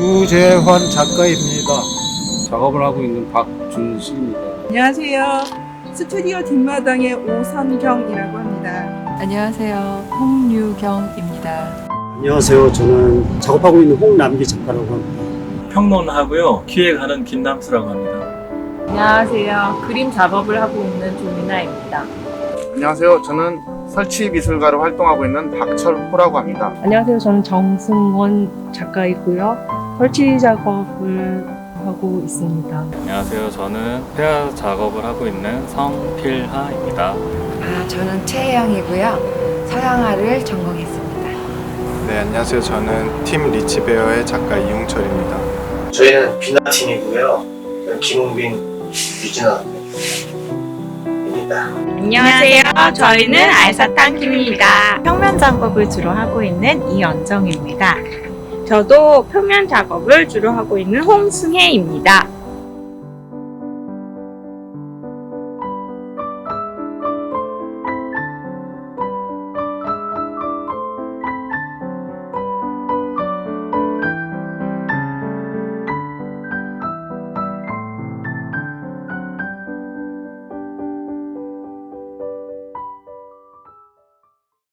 주재환 작가입니다. 작업을 하고 있는 박준식입니다. 안녕하세요. 스튜디오 뒷마당의 오선경이라고 합니다. 안녕하세요. 홍유경입니다. 안녕하세요. 저는 작업하고 있는 홍남기 작가라고 합니다. 평론하고요. 기획하는 김남수라고 합니다. 안녕하세요. 그림 작업을 하고 있는 조민아입니다. 안녕하세요. 저는 설치 미술가로 활동하고 있는 박철호라고 합니다. 안녕하세요. 저는 정승원 작가이고요. 설치 작업을 하고 있습니다. 안녕하세요. 저는 회화 작업을 하고 있는 성필하입니다. 아, 저는 최혜영이고요. 서양화를 전공했습니다. 네, 안녕하세요. 저는 팀 리치베어의 작가 이용철입니다. 저희는 비나팀이고요. 김웅빈, 유진아입니다. 안녕하세요. 저희는 알사탕 팀입니다. 평면 작업을 주로 하고 있는 이연정입니다. 저도 표면 작업을 주로 하고 있는 홍승혜입니다.